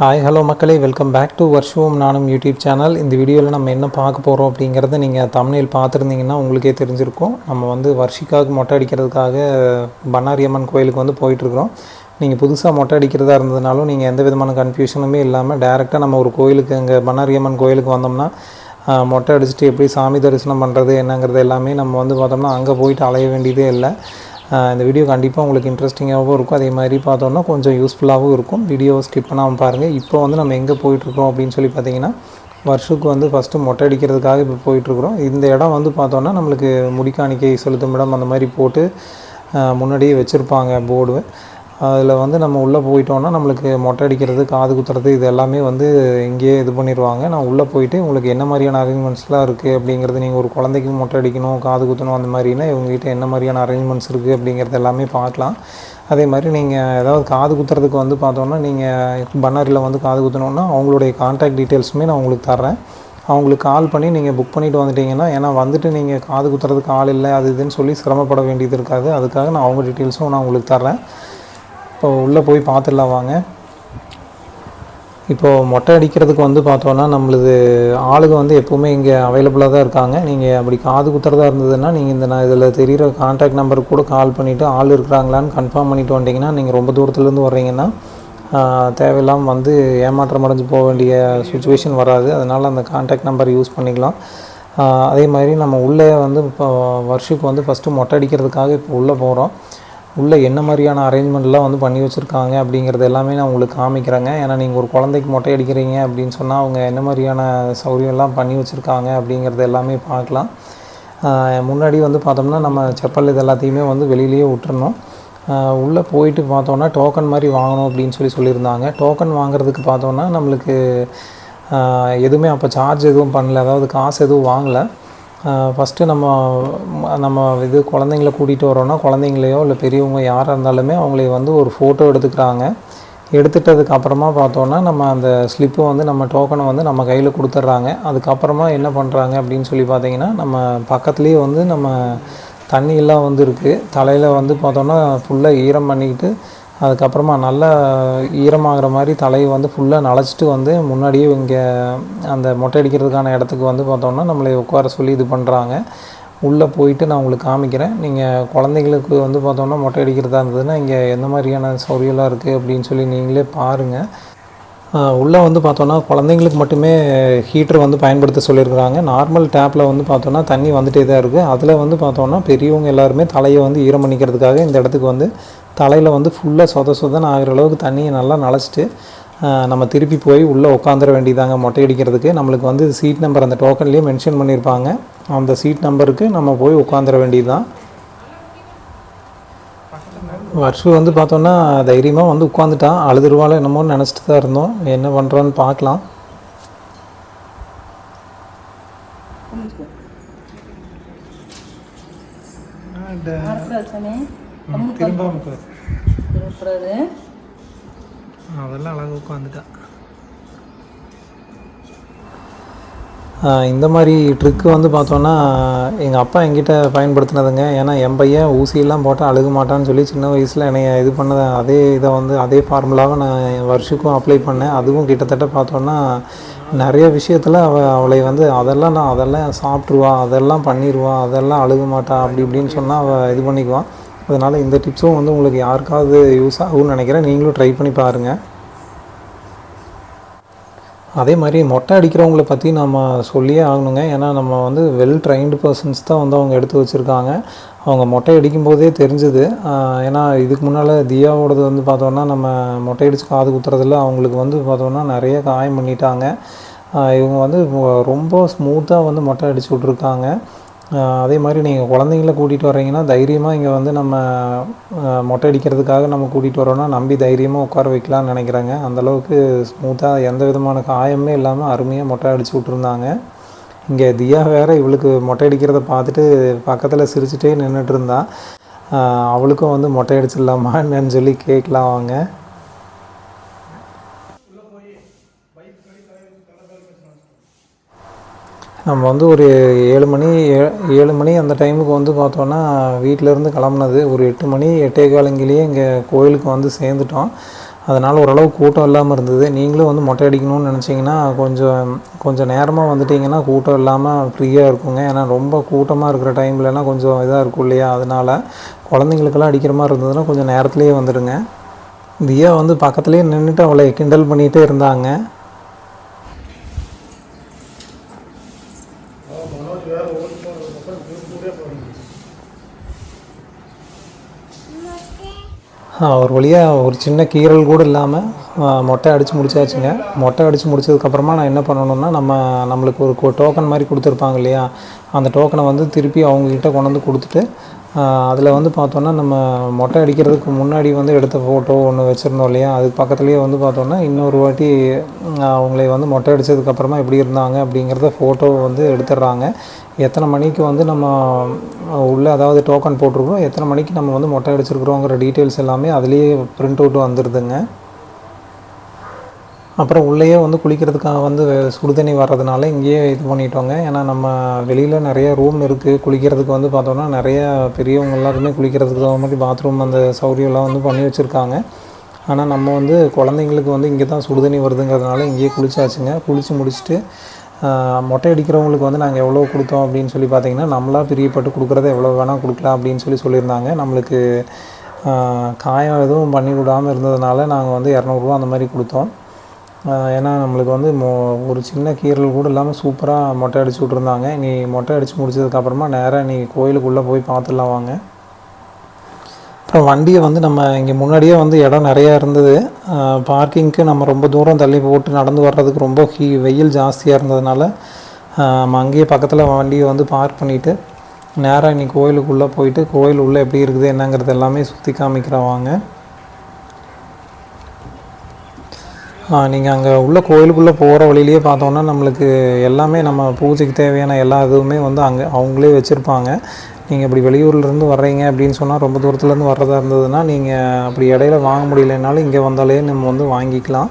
Hi hello மக்களே. Welcome back to வர்ஷுவம் நானும் யூடியூப் சேனல் இந்த வீடியோவில் நம்ம என்ன பார்க்க போகிறோம் அப்படிங்கிறத நீங்கள் தமிழில் பார்த்துருந்தீங்கன்னா உங்களுக்கே தெரிஞ்சிருக்கும். நம்ம வந்து வர்ஷிக்காவுக்கு மொட்டை அடிக்கிறதுக்காக பண்ணாரி அம்மன் கோயிலுக்கு வந்து போயிட்டுருக்குறோம். நீங்கள் புதுசாக மொட்டை அடிக்கிறதா இருந்ததுனாலும் நீங்கள் எந்த விதமான கன்ஃபியூஷனுமே இல்லாமல் டேரெக்டாக நம்ம ஒரு கோயிலுக்கு அங்கே பண்ணாரி அம்மன் கோயிலுக்கு வந்தோம்னா மொட்டை அடிச்சுட்டு எப்படி சாமி தரிசனம் பண்ணுறது என்னங்கிறது எல்லாமே நம்ம வந்து பார்த்தோம்னா அங்கே போயிட்டு அலைய வேண்டியதே இல்லை. இந்த வீடியோ கண்டிப்பாக உங்களுக்கு இன்ட்ரெஸ்டிங்காகவும் இருக்கும். அதே மாதிரி பார்த்தோன்னா கொஞ்சம் யூஸ்ஃபுல்லாகவும் இருக்கும். வீடியோவை ஸ்கிப் பண்ணாமல் பாருங்கள் இப்போ வந்து நம்ம எங்கே போயிட்டுருக்கோம் அப்படின்னு சொல்லி பார்த்தீங்கன்னா வருஷத்துக்கு வந்து ஃபஸ்ட்டு மொட்டை அடிக்கிறதுக்காக இப்போ போயிட்டுருக்குறோம். இந்த இடம் வந்து பார்த்தோன்னா நம்மளுக்கு முடிக்காணிக்கை செலுத்தும் இடம் அந்த மாதிரி போட்டு முன்னாடியே வச்சுருப்பாங்க போர்டு அதில் வந்து நம்ம உள்ளே போயிட்டோம்னா நம்மளுக்கு மொட்டை அடிக்கிறது காது குத்துறது இது எல்லாமே வந்து இங்கேயே இது பண்ணிடுவாங்க நான் உள்ளே போயிட்டு உங்களுக்கு என்ன மாதிரியான அரேஞ்ச்மெண்ட்ஸ்லாம் இருக்குது அப்படிங்கிறது நீங்கள் ஒரு குழந்தைக்கு மொட்டை அடிக்கணும் காது குத்தணும் அந்த மாதிரினா இவங்ககிட்ட என்ன மாதிரியான அரேஞ்ச்மெண்ட்ஸ் இருக்குது அப்படிங்கிறது எல்லாமே பார்க்கலாம். அதே மாதிரி நீங்கள் ஏதாவது காது குத்துறதுக்கு வந்து பார்த்தோன்னா நீங்கள் பண்ணாரியில் வந்து காது குத்தணுன்னா அவங்களுடைய கான்டாக்ட் டீட்டெயில்ஸுமே நான் உங்களுக்கு தர்றேன். அவங்களுக்கு கால் பண்ணி நீங்கள் புக் பண்ணிவிட்டு வந்துட்டீங்கன்னா ஏன்னா வந்துட்டு நீங்கள் காது குத்துறதுக்கு ஆள் இல்லை அது இதுன்னு சொல்லி சிரமப்பட வேண்டியது இருக்காது. அதுக்காக நான் அவங்க டீட்டெயில்ஸும் நான் உங்களுக்கு தர்றேன். இப்போ உள்ளே போய் பார்த்துடலாம் வாங்க. இப்போது மொட்டை அடிக்கிறதுக்கு வந்து பார்த்தோன்னா நம்மளது ஆளுங்க வந்து எப்போவுமே இங்கே அவைலபிளாக தான் இருக்காங்க. நீங்கள் அப்படி காது குத்துறதா இருந்ததுன்னா நீங்கள் இந்த நான் இதில் தெரிகிற கான்டாக்ட் நம்பருக்கு கூட கால் பண்ணிவிட்டு ஆள் இருக்கிறாங்களான்னு கன்ஃபார்ம் பண்ணிட்டு வந்தீங்கன்னா நீங்கள் ரொம்ப தூரத்துலேருந்து வர்றீங்கன்னா தேவையில்லாமல் வந்து ஏமாற்றம் அடைஞ்சு போக வேண்டிய சுச்சுவேஷன் வராது. அதனால் அந்த கான்டாக்ட் நம்பர் யூஸ் பண்ணிக்கலாம். அதே மாதிரி நம்ம உள்ளே வந்து இப்போ வருஷத்துக்கு வந்து ஃபஸ்ட்டு மொட்டை அடிக்கிறதுக்காக இப்போ உள்ளே போகிறோம். உள்ளே என்ன மாதிரியான அரேஞ்ச்மெண்ட்லாம் வந்து பண்ணி வச்சுருக்காங்க அப்படிங்கிறது எல்லாமே நான் உங்களுக்கு காமிக்கிறேங்க. ஏன்னா நீங்கள் ஒரு குழந்தைக்கு மொட்டை அடிக்கிறீங்க அப்படின்னு சொன்னால் அவங்க என்ன மாதிரியான சௌகரியம்லாம் பண்ணி வச்சுருக்காங்க அப்படிங்கிறது எல்லாமே பார்க்கலாம். முன்னாடி வந்து பார்த்தோம்னா நம்ம செப்பல் இது எல்லாத்தையுமே வந்து வெளியிலேயே விட்டுறணும். உள்ளே போயிட்டு பார்த்தோன்னா டோக்கன் மாதிரி வாங்கணும் அப்படின்னு சொல்லி சொல்லியிருந்தாங்க. டோக்கன் வாங்குறதுக்கு பார்த்தோன்னா நம்மளுக்கு எதுவுமே அப்போ சார்ஜ் எதுவும் பண்ணல. அதாவது காசு எதுவும் வாங்கலை. ஃபஸ்ட்டு நம்ம நம்ம இது குழந்தைங்கள கூட்டிகிட்டு வரோன்னா குழந்தைங்களையோ இல்லை பெரியவங்க யாராக இருந்தாலுமே அவங்களே வந்து ஒரு ஃபோட்டோ எடுத்துக்கிறாங்க. எடுத்துட்டதுக்கு அப்புறமா பார்த்தோன்னா நம்ம அந்த ஸ்லிப்பை வந்து நம்ம டோக்கனை வந்து நம்ம கையில் கொடுத்துட்றாங்க. அதுக்கப்புறமா என்ன பண்ணுறாங்க அப்படின்னு சொல்லி பார்த்தீங்கன்னா நம்ம பக்கத்துலேயே வந்து நம்ம தண்ணியெல்லாம் வந்து இருக்குது தலையில் வந்து பார்த்தோன்னா ஃபுல்லாக ஈரம் பண்ணிக்கிட்டு அதுக்கப்புறமா நல்லா ஈரமாகிற மாதிரி தலையை வந்து ஃபுல்லாக நனைச்சிட்டு வந்து முன்னாடியே இங்கே அந்த மொட்டை அடிக்கிறதுக்கான இடத்துக்கு வந்து பார்த்தோம்னா நம்மளை உட்கார சொல்லி இது பண்ணுறாங்க உள்ளே போயிட்டு நான் உங்களுக்கு காமிக்கிறேன். நீங்கள் குழந்தைங்களுக்கு வந்து பார்த்தோம்னா மொட்டை அடிக்கிறதா இருந்ததுன்னா இங்கே எந்த மாதிரியான சௌகரியம்லாம் இருக்குது அப்படின்னு சொல்லி நீங்களே பாருங்கள் உள்ளே வந்து பார்த்தோன்னா குழந்தைங்களுக்கு மட்டுமே ஹீட்டர் வந்து பயன்படுத்த சொல்லியிருக்கிறாங்க. நார்மல் டேப்பில் வந்து பார்த்தோன்னா தண்ணி வந்துகிட்டே தான் இருக்குது அதில் வந்து பார்த்தோன்னா பெரியவங்க எல்லாருமே தலையை வந்து ஈரம் பண்ணிக்கிறதுக்காக இந்த இடத்துக்கு வந்து தலையில் வந்து ஃபுல்லாக சொத சொதன்னு ஆகிற அளவுக்கு தண்ணியை நல்லா நனைச்சிட்டு ஆஹ், நம்ம திருப்பி போய் உள்ளே உட்காந்துட வேண்டியதாங்க மொட்டை அடிக்கிறதுக்கு. நம்மளுக்கு வந்து சீட் நம்பர் அந்த டோக்கன்லேயே மென்ஷன் பண்ணியிருப்பாங்க அந்த சீட் நம்பருக்கு நம்ம போய் உட்காந்துட வேண்டியது தான் வருஷம் வந்து பார்த்தோன்னா தைரியமாக வந்து உட்காந்துட்டான் அழுதுருவாள் என்னமோன்னு நினச்சிட்டு தான் இருந்தோம். என்ன பண்ணுறோன்னு பார்க்கலாம். திரும்ப அதெல்லாம் அழகாக உட்காந்துட்டா இந்த மாதிரி ட்ரிக்கு வந்து பார்த்தோன்னா எங்கள் அப்பா என்கிட்ட பயன்படுத்தினதுங்க. ஏன்னா என் பையன் ஊசியெல்லாம் போட்டால் அழுக மாட்டான்னு சொல்லி சின்ன வயசில் என்னைய இது பண்ணத அதே இதை வந்து அதே ஃபார்முலாவை நான் வருஷக்கும் அப்ளை பண்ணேன். அதுவும் கிட்டத்தட்ட பார்த்தோன்னா நிறைய விஷயத்தில் அவ அவளை வந்து அதெல்லாம் நான் அதெல்லாம் சாப்பிட்ருவா அதெல்லாம் பண்ணிடுவா அதெல்லாம் அழுக மாட்டா அப்படி இப்படின்னு சொன்னால் அவள் இது பண்ணிக்குவான் அதனால் இந்த டிப்ஸும் வந்து உங்களுக்கு யாருக்காவது யூஸ் ஆகும்னு நினைக்கிறேன். நீங்களும் ட்ரை பண்ணி பாருங்கள் அதே மாதிரி மொட்டை அடிக்கிறவங்கள பற்றி நம்ம சொல்லியே ஆகணுங்க. ஏன்னா நம்ம வந்து வெல் ட்ரைன்டு பர்சன்ஸ் தான் வந்து அவங்க எடுத்து வச்சுருக்காங்க. அவங்க மொட்டை அடிக்கும்போதே தெரிஞ்சுது. ஏன்னா இதுக்கு முன்னால் தியாவோடது வந்து பார்த்தோன்னா நம்ம மொட்டை அடித்து காது குத்துறதுல அவங்களுக்கு வந்து பார்த்தோன்னா நிறைய காயம் பண்ணிட்டாங்க. இவங்க வந்து ரொம்ப ஸ்மூத்தாக வந்து மொட்டை அடிச்சு விட்ருக்காங்க அதே மாதிரி நீங்கள் குழந்தைங்கள கூட்டிகிட்டு வர்றீங்கன்னா தைரியமாக இங்கே வந்து நம்ம மொட்டை அடிக்கிறதுக்காக நம்ம கூட்டிகிட்டு வரோன்னா நம்பி தைரியமாக உட்கார வைக்கலாம்னு நினைக்கிறாங்க. அந்தளவுக்கு ஸ்மூத்தாக எந்த விதமான காயமே இல்லாமல் அருமையாக மொட்டை அடிச்சு விட்ருந்தாங்க இங்கே தியா வேறு இவளுக்கு மொட்டை அடிக்கிறத பார்த்துட்டு பக்கத்தில் சிரிச்சுட்டே நின்றுட்டு இருந்தா. அவளுக்கும் வந்து மொட்டை அடிச்சிடலாமா சொல்லி கேட்கலாம் வாங்க நம்ம வந்து ஒரு ஏழு மணி ஏ- ஏழு மணி அந்த டைமுக்கு வந்து பார்த்தோன்னா வீட்டிலேருந்து கிளம்புனது. ஒரு எட்டு மணி எட்டே காலங்கிலேயே இங்கே கோயிலுக்கு வந்து சேர்ந்துட்டோம். அதனால் ஓரளவு கூட்டம் இல்லாமல் இருந்தது. நீங்களும் வந்து மொட்டை அடிக்கணும்னு நினச்சிங்கன்னா கொஞ்சம் கொஞ்சம் நேரமாக வந்துட்டிங்கன்னா கூட்டம் இல்லாமல் ஃப்ரீயாக இருக்குங்க. ஏன்னா ரொம்ப கூட்டமாக இருக்கிற டைம்லலாம் கொஞ்சம் இதாக இருக்கும் இல்லையா? அதனால் குழந்தைங்களுக்கெல்லாம் அடிக்கிற மாதிரி இருந்ததுன்னா கொஞ்சம் நேரத்துலேயே வந்துடுங்க. தியா வந்து பக்கத்துலேயே நின்றுட்டு அவளை கிண்டல் பண்ணிகிட்டே இருந்தாங்க. ஒரு வழியாக ஒரு சின்ன கீறல் கூட இல்லாமல் மொட்டை அடித்து முடிச்சாச்சுங்க. மொட்டை அடித்து முடிச்சதுக்கப்புறமா நான் என்ன பண்ணணும்னா நம்ம நம்மளுக்கு ஒரு டோக்கன் மாதிரி கொடுத்துருப்பாங்க இல்லையா? அந்த டோக்கனை வந்து திருப்பி அவங்கக்கிட்ட கொண்டு வந்து கொடுத்துட்டு அதில் வந்து பார்த்தோன்னா நம்ம மொட்டை அடிக்கிறதுக்கு முன்னாடி வந்து எடுத்த ஃபோட்டோ ஒன்று வச்சுருந்தோம் இல்லையா? அதுக்கு பக்கத்துலேயே வந்து பார்த்தோன்னா இன்னொரு வாட்டி அவங்களே அவங்களை வந்து மொட்டை அடித்ததுக்கப்புறமா எப்படி இருந்தாங்க அப்படிங்கிறத ஃபோட்டோ வந்து எடுத்துடுறாங்க. எத்தனை மணிக்கு வந்து நம்ம உள்ளே அதாவது டோக்கன் போட்டிருக்கிறோம் எத்தனை மணிக்கு நம்ம வந்து மொட்டை அடிச்சிருக்கிறோங்கிற டீட்டெயில்ஸ் எல்லாமே அதுலேயே பிரிண்ட் அவுட் வந்துடுதுங்க அப்புறம் உள்ளேயே வந்து குளிக்கிறதுக்காக வந்து சுடுதண்ணி வர்றதுனால இங்கேயே இது பண்ணிட்டோங்க. ஏன்னா நம்ம வெளியில் நிறைய ரூம் இருக்குது குளிக்கிறதுக்கு வந்து பார்த்தோன்னா நிறைய பெரியவங்க எல்லாருமே குளிக்கிறதுக்கு தகுந்த மாதிரி பாத்ரூம் அந்த சௌகரியம்லாம் வந்து பண்ணி வச்சுருக்காங்க. ஆனால் நம்ம வந்து குழந்தைங்களுக்கு வந்து இங்கே தான் சுடுதண்ணி வருதுங்கிறதுனால இங்கேயே குளிச்சாச்சுங்க. குளித்து முடிச்சுட்டு மொட்டை அடிக்கிறவங்களுக்கு வந்து நாங்கள் எவ்வளோ கொடுத்தோம் அப்படின்னு சொல்லி பார்த்தீங்கன்னா நம்மளா பிரியப்பட்டு கொடுக்குறத எவ்வளோ வேணால் கொடுக்கலாம் அப்படின்னு சொல்லி சொல்லியிருந்தாங்க. நம்மளுக்கு காயம் எதுவும் பண்ணி விடாமல் இருந்ததுனால நாங்கள் வந்து இரநூறுவா அந்த மாதிரி கொடுத்தோம். ஏன்னா நம்மளுக்கு வந்து மொ ஒரு சின்ன கீறல் கூட இல்லாமல் சூப்பராக மொட்டை அடிச்சு விட்ருந்தாங்க நீ மொட்டை அடித்து முடிச்சதுக்கப்புறமா நேராக நீ கோயிலுக்குள்ளே போய் பார்த்துடலாம் வாங்க. அப்புறம் வண்டியை வந்து நம்ம இங்கே முன்னாடியே வந்து இடம் நிறையா இருந்தது. பார்க்கிங்க்கு நம்ம ரொம்ப தூரம் தள்ளி போட்டு நடந்து வர்றதுக்கு ரொம்ப ஹீ வெயில் ஜாஸ்தியாக இருந்ததுனால நம்ம அங்கேயே பக்கத்தில் வண்டியை வந்து பார்க் பண்ணிவிட்டு நேராக இன்னைக்கு கோயிலுக்குள்ளே போயிட்டு கோயில் உள்ளே எப்படி இருக்குது என்னங்கிறது எல்லாமே சுற்றி காமிக்கிறவாங்க வாங்க நீங்கள் அங்கே உள்ள கோயிலுக்குள்ளே போகிற வழியிலேயே பார்த்தோன்னா நம்மளுக்கு எல்லாமே நம்ம பூஜைக்கு தேவையான எல்லா இதுவுமே வந்து அங்கே அவங்களே வச்சுருப்பாங்க. நீங்கள் இப்படி வெளியூர்லேருந்து வர்றீங்க அப்படின்னு சொன்னால் ரொம்ப தூரத்துலேருந்து வர்றதா இருந்ததுன்னா நீங்கள் அப்படி இடையில வாங்க முடியலைனாலும் இங்கே வந்தாலே நம்ம வந்து வாங்கிக்கலாம்.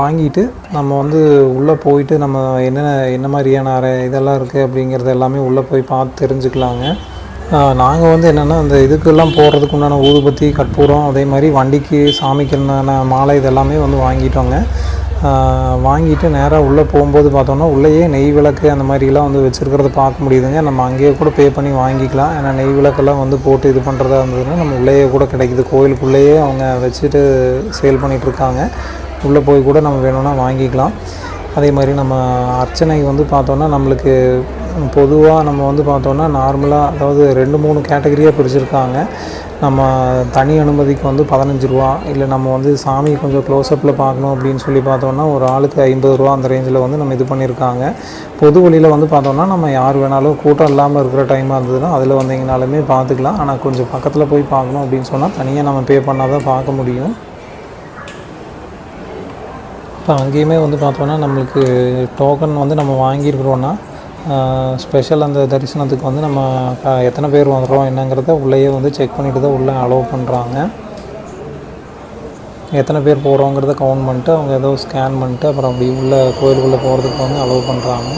வாங்கிட்டு நம்ம வந்து உள்ளே போயிட்டு நம்ம என்னென்ன என்ன மாதிரியான அறை இதெல்லாம் இருக்குது அப்படிங்கிறது எல்லாமே உள்ளே போய் பார்த்து தெரிஞ்சுக்கலாங்க. நாங்கள் வந்து என்னென்னா அந்த இதுக்கெல்லாம் போடுறதுக்கு உண்டான ஊதுபத்தி கற்பூரம் அதே மாதிரி வண்டிக்கு சாமிக்கு உண்டான மாலை இதெல்லாமே வந்து வாங்கிட்டோங்க. வாங்கிட்டு நேராக உள்ளே போகும்போது பார்த்தோன்னா உள்ளேயே நெய் விளக்கு அந்த மாதிரிலாம் வந்து வச்சுருக்கிறத பார்க்க முடியுதுங்க. நம்ம அங்கேயே கூட பே பண்ணி வாங்கிக்கலாம். ஏன்னா நெய் விளக்கெல்லாம் வந்து போட்டு இது பண்ணுறதா இருந்ததுன்னா நம்ம உள்ளேயே கூட கிடைக்குது. கோயிலுக்குள்ளேயே அவங்க வச்சுட்டு சேல் பண்ணிகிட்ருக்காங்க உள்ளே போய் கூட நம்ம வேணும்னா வாங்கிக்கலாம். அதே மாதிரி நம்ம அர்ச்சனை வந்து பார்த்தோன்னா நம்மளுக்கு பொதுவாக நம்ம வந்து பார்த்தோன்னா நார்மலாக அதாவது ரெண்டு மூணு கேட்டகரியாக பிரிச்சிருக்காங்க. நம்ம தனி அனுமதிக்கு வந்து பதினஞ்சு ரூபா இல்லை நம்ம வந்து சாமி கொஞ்சம் க்ளோஸ்அப்பில் பார்க்கணும் அப்படின்னு சொல்லி பார்த்தோன்னா ஒரு ஆளுக்கு ஐம்பது ரூபா அந்த ரேஞ்சில் வந்து நம்ம இது பண்ணியிருக்காங்க பொது வழியில் வந்து பார்த்தோன்னா நம்ம யார் வேணாலும் கூட்டம் இல்லாமல் இருக்கிற டைமாக இருந்ததுன்னா அதில் வந்தீங்கனாலுமே பார்த்துக்கலாம். ஆனால் கொஞ்சம் பக்கத்தில் போய் பார்க்கணும் அப்படின்னு சொன்னால் தனியாக நம்ம பே பண்ணால் தான் பார்க்க முடியும். இப்போ அங்கேயுமே வந்து பார்த்தோன்னா நம்மளுக்கு டோக்கன் வந்து நம்ம வாங்கியிருக்கிறோன்னா ஸ்பெஷல் அந்த தரிசனத்துக்கு வந்து நம்ம எத்தனை பேர் வந்துடுறோம் என்னங்கிறத உள்ளேயே வந்து செக் பண்ணிட்டு தான் உள்ளே அலோவ் பண்ணுறாங்க எத்தனை பேர் போகிறோங்கிறத கவுண்ட் பண்ணிட்டு அவங்க ஏதோ ஸ்கேன் பண்ணிட்டு அப்புறம் அப்படி உள்ள கோயிலுக்குள்ளே போகிறதுக்கு வந்து அலோவ் பண்ணுறாங்க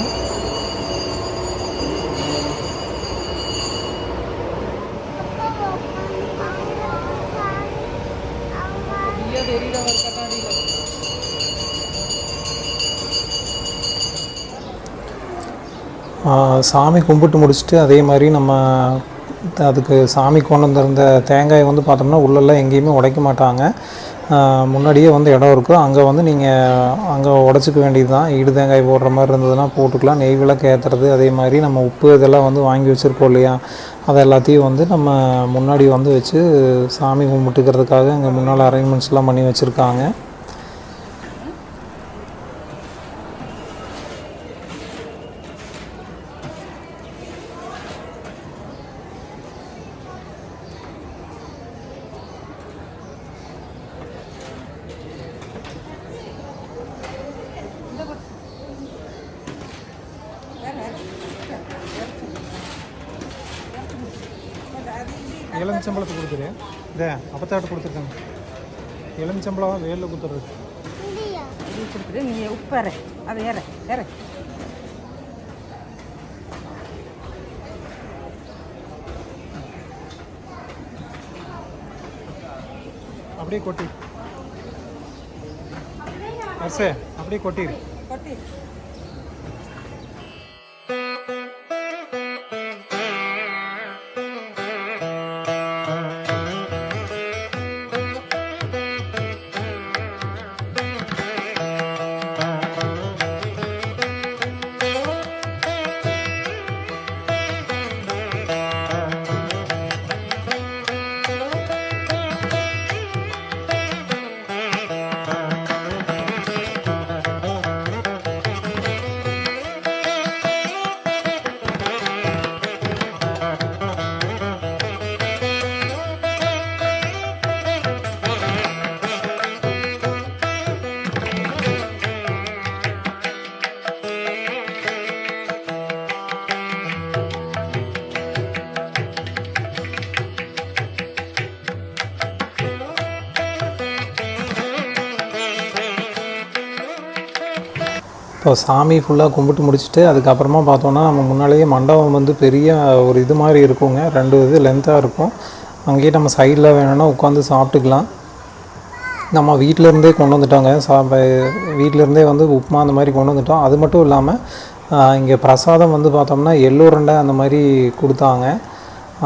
சாமி கும்பிட்டு முடிச்சுட்டு அதே மாதிரி நம்ம அதுக்கு சாமி கொண்டு வந்திருந்த தேங்காயை வந்து பார்த்தோம்னா உள்ளெல்லாம் எங்கேயுமே உடைக்க மாட்டாங்க. முன்னாடியே வந்து இடம் இருக்கும் அங்கே வந்து நீங்கள் அங்கே உடச்சிக்க வேண்டியது தான் ஈடு தேங்காய் போடுற மாதிரி இருந்ததுன்னா போட்டுக்கலாம். நெய் விளக்கு ஏற்றுறது அதே மாதிரி நம்ம உப்பு இதெல்லாம் வந்து வாங்கி வச்சுருக்கோம் இல்லையா? அதை எல்லாத்தையும் வந்து நம்ம முன்னாடி வந்து வச்சு சாமி கும்பிட்டுக்கிறதுக்காக அங்கே முன்னால் அரேஞ்ச்மெண்ட்ஸ்லாம் பண்ணி வச்சுருக்காங்க. எலுமிச்சம்பளம் வேலில் கொடுத்துறது இது கொடுத்துட்டு நீ உப்பற அதை ஏற ஏற அப்படியே கொட்டி. அர்சே அப்படியே கொட்டிடு. கொட்டி இப்போ சாமி ஃபுல்லாக கும்பிட்டு முடிச்சுட்டு அதுக்கப்புறமா பார்த்தோன்னா நம்ம முன்னாலேயே மண்டபம் வந்து பெரிய ஒரு இது மாதிரி இருக்குங்க. ரெண்டு இது லென்த்தாக இருக்கும். அங்கேயே நம்ம சைடில் வேணும்னா உட்காந்து சாப்பிட்டுக்கலாம். நம்ம வீட்டிலேருந்தே கொண்டு வந்துட்டோங்க. சா வீட்டில் இருந்தே வந்து உப்புமா அந்த மாதிரி கொண்டு வந்துட்டோம். அது மட்டும் இல்லாமல் இங்கே பிரசாதம் வந்து பார்த்தோம்னா எள்ளூரண்டை அந்த மாதிரி கொடுத்தாங்க.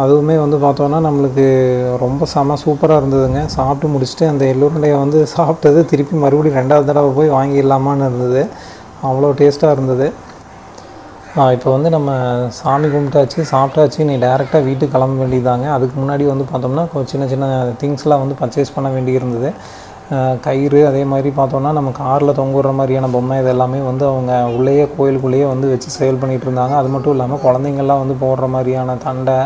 அதுவுமே வந்து பார்த்தோன்னா நம்மளுக்கு ரொம்ப செம சூப்பராக இருந்ததுங்க. சாப்பிட்டு முடிச்சுட்டு அந்த எள்ளூரண்டையை வந்து சாப்பிட்டது திருப்பி மறுபடியும் ரெண்டாவது தடவை போய் வாங்கிடலாமான்னு இருந்தது. அவ்வளோ டேஸ்ட்டாக இருந்தது. இப்போ வந்து நம்ம சாமி கும்பிட்டாச்சு சாப்பிட்டாச்சு நீ டேரெக்டாக வீட்டுக்கு கிளம்ப வேண்டியதாங்க அதுக்கு முன்னாடி வந்து பார்த்தோம்னா சின்ன சின்ன திங்ஸ்லாம் வந்து பர்ச்சேஸ் பண்ண வேண்டியிருந்தது கயிறு அதே மாதிரி பார்த்தோம்னா நம்ம காரில் தொங்குற மாதிரியான பொம்மை இது எல்லாமே வந்து அவங்க உள்ளேயே கோயிலுக்குள்ளேயே வந்து வச்சு சேல் பண்ணிகிட்டு இருந்தாங்க. அது மட்டும் இல்லாமல் குழந்தைங்கள்லாம் வந்து போடுற மாதிரியான தண்டை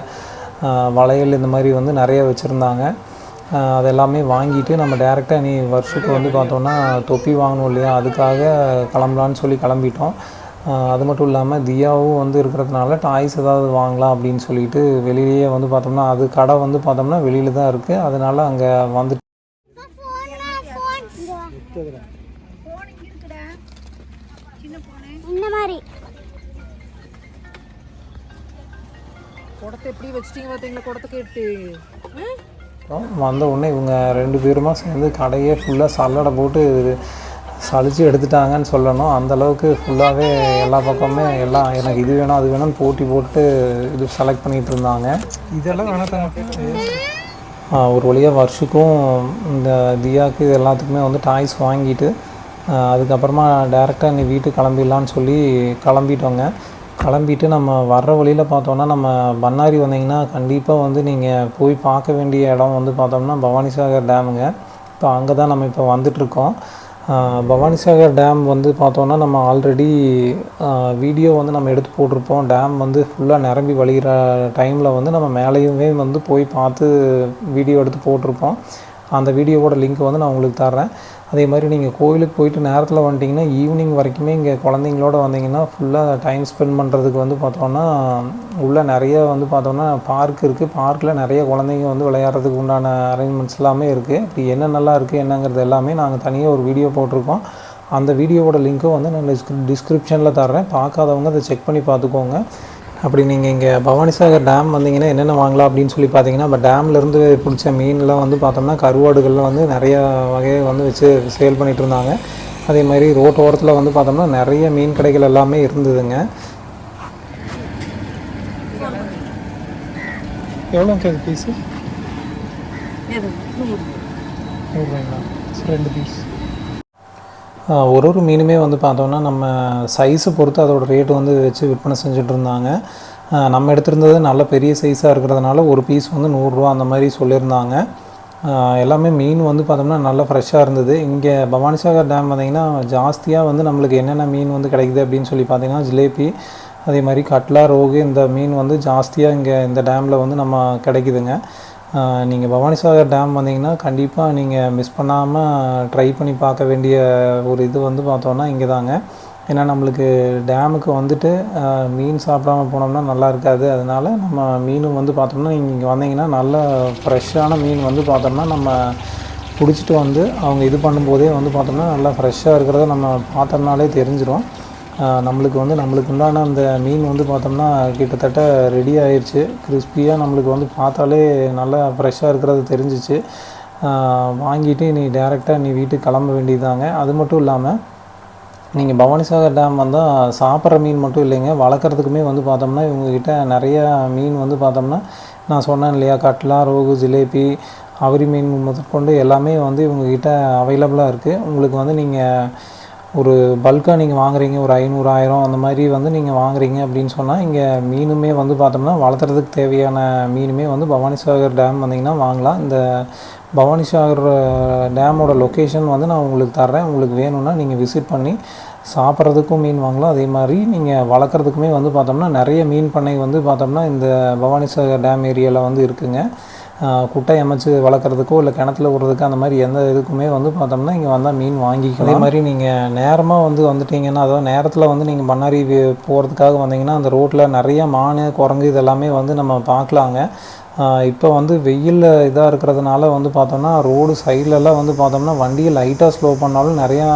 வளையல் இந்த மாதிரி வந்து நிறைய வச்சுருந்தாங்க. அது எல்லாமே வாங்கிட்டு நம்ம டேரெக்டாக நீ வருஷத்துக்கு வந்து பார்த்தோன்னா தொப்பி வாங்கணும் இல்லையா? அதுக்காக கிளம்பலான்னு சொல்லி கிளம்பிட்டோம். அது மட்டும் இல்லாமல் தியாவும் வந்து இருக்கிறதுனால டாய்ஸ் ஏதாவது வாங்கலாம் அப்படின்னு சொல்லிட்டு வெளியிலேயே வந்து பார்த்தோம்னா அது கடை வந்து பார்த்தோம்னா வெளியில் தான் இருக்குது அதனால அங்கே வந்து இந்த. மாதிரி. குடத்தை எப்படி வச்சிட்டீங்க பார்த்தீங்களா? குடத்தை கேட்டு. வந்த உடனே இவங்க ரெண்டு பேருமா சேர்ந்து கடையே ஃபுல்லாக சல்லடை போட்டு சலிச்சு எடுத்துட்டாங்கன்னு சொல்லணும். அந்த அளவுக்கு ஃபுல்லாகவே எல்லா பக்கமுமே எல்லாம் எனக்கு இது வேணும் அது வேணும்னு போட்டி போட்டு இது செலக்ட் பண்ணிகிட்டு இருந்தாங்க. இதெல்லாம் வேணாம் ஒரு வழியாக வருஷக்கும் இந்த தியாக்கு இது எல்லாத்துக்குமே வந்து டாய்ஸ் வாங்கிட்டு அதுக்கப்புறமா டேரெக்டாக நீ வீட்டுக்கு கிளம்பிடலான்னு சொல்லி கிளம்பிட்டோங்க. கிளம்பிட்டு நம்ம வர்ற வழியில் பார்த்தோன்னா நம்ம பண்ணாரி வந்தீங்கன்னா கண்டிப்பாக வந்து நீங்கள் போய் பார்க்க வேண்டிய இடம் வந்து பார்த்தோம்னா பவானிசாகர் டேமுங்க. இப்போ அங்கே தான் நம்ம இப்போ வந்துட்ருக்கோம் பவானிசாகர் டேம் வந்து பார்த்தோன்னா நம்ம ஆல்ரெடி வீடியோ வந்து நம்ம எடுத்து போட்டிருப்போம். டேம் வந்து ஃபுல்லாக நிரம்பி வழிகிற டைமில் வந்து நம்ம மேலேயுமே வந்து போய் பார்த்து வீடியோ எடுத்து போட்டிருப்போம். அந்த வீடியோவோட லிங்க் வந்து நான் உங்களுக்கு தர்றேன். அதே மாதிரி நீங்கள் கோயிலுக்கு போயிட்டு நேரத்தில் வந்துட்டிங்கன்னா ஈவினிங் வரைக்குமே இங்கே குழந்தைங்களோட வந்தீங்கன்னா ஃபுல்லாக டைம் ஸ்பெண்ட் பண்ணுறதுக்கு வந்து பார்த்தோன்னா உள்ளே நிறைய வந்து பார்த்தோன்னா பார்க் இருக்குது பார்க்கில் நிறைய குழந்தைங்க வந்து விளையாடுறதுக்கு உண்டான அரேஞ்ச்மெண்ட்ஸ் எல்லாமே இருக்குது அப்படி நல்லா இருக்குது என்னங்கிறது எல்லாமே நாங்கள் தனியாக ஒரு வீடியோ போட்டிருக்கோம். அந்த வீடியோவோட லிங்க்கும் வந்து நான் டிஸ்கிரிப்ஷனில் தர்றேன். பார்க்காதவங்க அதை செக் பண்ணி பார்த்துக்கோங்க. அப்படி நீங்கள் இங்கே பவானிசாகர் டேம் வந்தீங்கன்னா என்னென்ன வாங்கலாம் அப்படின்னு சொல்லி பார்த்தீங்கன்னா இப்போ டேம்லேருந்து பிடிச்ச மீன்லாம் வந்து பார்த்தோம்னா கருவாடுகள்லாம் வந்து நிறைய வகையை வந்து வச்சு சேல் பண்ணிகிட்டு இருந்தாங்க. அதே மாதிரி ரோட் ஓரத்தில் வந்து பார்த்தோம்னா நிறைய மீன் கடைகள் எல்லாமே இருந்ததுங்க. எவ்வளோ கேது பீஸு ரெண்டு பீஸ் ஒரு ஒரு மீனுமே வந்து பார்த்தோம்னா நம்ம சைஸை பொறுத்து அதோடய ரேட்டு வந்து வச்சு விற்பனை செஞ்சுட்டு இருந்தாங்க. நம்ம எடுத்திருந்தது நல்ல பெரிய சைஸாக இருக்கிறதுனால ஒரு பீஸ் வந்து நூறுரூவா அந்த மாதிரி சொல்லியிருந்தாங்க. எல்லாமே மீன் வந்து பார்த்தோம்னா நல்லா ஃப்ரெஷ்ஷாக இருந்தது. இங்கே பவானிசாகர் டேம் பார்த்திங்கன்னா ஜாஸ்தியாக வந்து நம்மளுக்கு என்னென்ன மீன் வந்து கிடைக்குது அப்படின்னு சொல்லி பார்த்தீங்கன்னா ஜிலேபி அதே மாதிரி கட்லா ரோகு இந்த மீன் வந்து ஜாஸ்தியாக இங்கே இந்த டேமில் வந்து நம்ம கிடைக்குதுங்க. நீங்கள் பவானிசாகர் டேம் வந்தீங்கன்னா கண்டிப்பாக நீங்கள் மிஸ் பண்ணாமல் ட்ரை பண்ணி பார்க்க வேண்டிய ஒரு இது வந்து பார்த்தோன்னா இங்கே தாங்க ஏன்னா நம்மளுக்கு டேமுக்கு வந்துட்டு மீன் சாப்பிடாம போனோம்னா நல்லா இருக்காது. அதனால நம்ம மீனும் வந்து பார்த்தோம்னா நீங்கள் இங்கே வந்தீங்கன்னா நல்ல ஃப்ரெஷ்ஷான மீன் வந்து பார்த்தோம்னா நம்ம பிடிச்சிட்டு வந்து அவங்க இது பண்ணும்போதே வந்து பார்த்தோம்னா நல்லா ஃப்ரெஷ்ஷாக இருக்கிறத நம்ம பார்த்தோம்னாலே தெரிஞ்சிடும் நம்மளுக்கு வந்து நம்மளுக்கு உண்டான அந்த மீன் வந்து பார்த்தோம்னா கிட்டத்தட்ட ரெடி ஆயிடுச்சு கிறிஸ்பியாக நம்மளுக்கு வந்து பார்த்தாலே நல்லா ஃப்ரெஷ்ஷாக இருக்கிறது தெரிஞ்சிச்சு. வாங்கிட்டு நீ டேரெக்டாக நீ வீட்டுக்கு கிளம்ப வேண்டியதாங்க அது மட்டும் இல்லாமல் நீங்கள் பவானிசாகர் டேம் வந்தால் சாப்பிட்ற மீன் மட்டும் இல்லைங்க. வளர்க்குறதுக்குமே வந்து பார்த்தோம்னா இவங்கக்கிட்ட நிறையா மீன் வந்து பார்த்தோம்னா நான் சொன்னேன் இல்லையா கட்லா ரோகு ஜிலேபி அவரி மீன் முதற்கொண்டு எல்லாமே வந்து இவங்கக்கிட்ட அவைலபிளாக இருக்குது உங்களுக்கு வந்து நீங்கள் ஒரு பல்காக நீங்கள் வாங்குறீங்க ஒரு ஐநூறு ஆயிரம் அந்த மாதிரி வந்து நீங்கள் வாங்குறீங்க அப்படின்னு சொன்னால் இங்கே மீனுமே வந்து பார்த்தோம்னா வளர்த்துறதுக்கு தேவையான மீனுமே வந்து பவானிசாகர் டேம் வந்தீங்கன்னா வாங்கலாம். இந்த பவானிசாகர் டேமோட லொக்கேஷன் வந்து நான் உங்களுக்கு தர்றேன். உங்களுக்கு வேணும்னா நீங்கள் விசிட் பண்ணி சாப்பிட்றதுக்கும் மீன் வாங்கலாம். அதே மாதிரி நீங்கள் வளர்க்குறதுக்குமே வந்து பார்த்தோம்னா நிறைய மீன் பண்ணை வந்து பார்த்தோம்னா இந்த பவானிசாகர் டேம் ஏரியாவில் வந்து இருக்குங்க. குட்டை அமைச்சு வளர்க்குறதுக்கோ இல்லை கிணத்துல விடுறதுக்கோ அந்த மாதிரி எந்த இதுக்குமே வந்து பார்த்தோம்னா இங்கே வந்தால் மீன் வாங்கிக்கலாம். அதே மாதிரி நீங்கள் நேரமாக வந்து வந்துட்டீங்கன்னா அதாவது நேரத்தில் வந்து நீங்கள் பண்ணாரி போகிறதுக்காக வந்தீங்கன்னா அந்த ரோட்டில் நிறைய மான் குரங்கு இதெல்லாமே வந்து நம்ம பார்க்கலாங்க. இப்போ வந்து வெயில் இதாக இருக்கிறதுனால வந்து பார்த்தோம்னா ரோடு சைட்லலாம் வந்து பார்த்தோம்னா வண்டியை லைட்டாக ஸ்லோ பண்ணாலும் நிறையா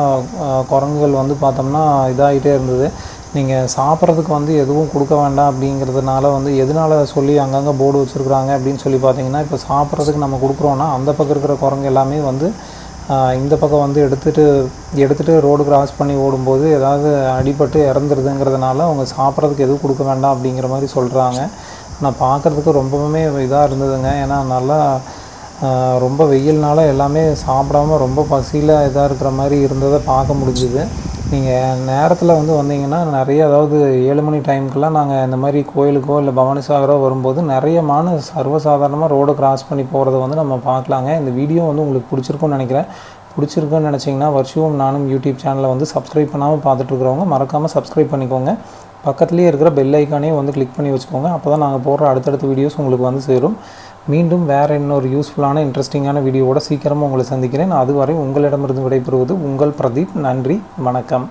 குரங்குகள் வந்து பார்த்தோம்னா இதாகிட்டே இருந்தது. நீங்கள் சாப்பிட்றதுக்கு வந்து எதுவும் கொடுக்க வேண்டாம் அப்படிங்கிறதுனால வந்து எதனால சொல்லி அங்கங்கே போர்டு வச்சுருக்குறாங்க அப்படின்னு சொல்லி பார்த்தீங்கன்னா இப்போ சாப்பிட்றதுக்கு நம்ம கொடுக்குறோன்னா அந்த பக்கம் இருக்கிற குரங்கு எல்லாமே வந்து இந்த பக்கம் வந்து எடுத்துகிட்டு எடுத்துகிட்டு ரோடு கிராஸ் பண்ணி ஓடும்போது ஏதாவது அடிபட்டு இறந்துருதுங்கிறதுனால அவங்க சாப்பிட்றதுக்கு எதுவும் கொடுக்க வேண்டாம் அப்படிங்கிற மாதிரி சொல்கிறாங்க நான் பார்க்குறதுக்கு ரொம்பவுமே இதாக இருந்ததுங்க. ஏன்னா நல்லா ரொம்ப வெயில்னால எல்லாமே சாப்பிடாம ரொம்ப பசியில் இதாக இருக்கிற மாதிரி இருந்ததை பார்க்க முடிஞ்சுது. நீங்கள் நேரத்தில் வந்து வந்தீங்கன்னா நிறைய அதாவது ஏழு மணி டைமுக்கெல்லாம் நாங்கள் இந்த மாதிரி கோயிலுக்கோ இல்லை பவானிசாகரோ வரும்போது நிறைய மான சர்வசாதாரணமாக ரோடை கிராஸ் பண்ணி போகிறத வந்து நம்ம பார்க்கலாங்க. இந்த வீடியோ வந்து உங்களுக்கு பிடிச்சிருக்கும்னு நினைக்கிறேன். பிடிச்சிருக்குன்னு நினச்சிங்கன்னா வருஷம் நானும் யூடியூப் சேனலை வந்து சப்ஸ்கிரைப் பண்ணாமல் பார்த்துட்ருக்குறவங்க மறக்காமல் சப்ஸ்கிரைப் பண்ணிக்கோங்க. பக்கத்துலேயே இருக்கிற பெல் ஐக்கானையும் வந்து கிளிக் பண்ணி வச்சுக்கோங்க. அப்போ தான் நாங்கள் போடுற அடுத்தடுத்த வீடியோஸ் உங்களுக்கு வந்து சேரும். மீண்டும் வேறு இன்னொரு யூஸ்ஃபுல்லான இன்ட்ரெஸ்டிங்கான வீடியோவோட சீக்கிரமாக உங்களை சந்திக்கிறேன். அதுவரை உங்களிடமிருந்து விடைபெறுவது உங்கள் பிரதீப். நன்றி வணக்கம்.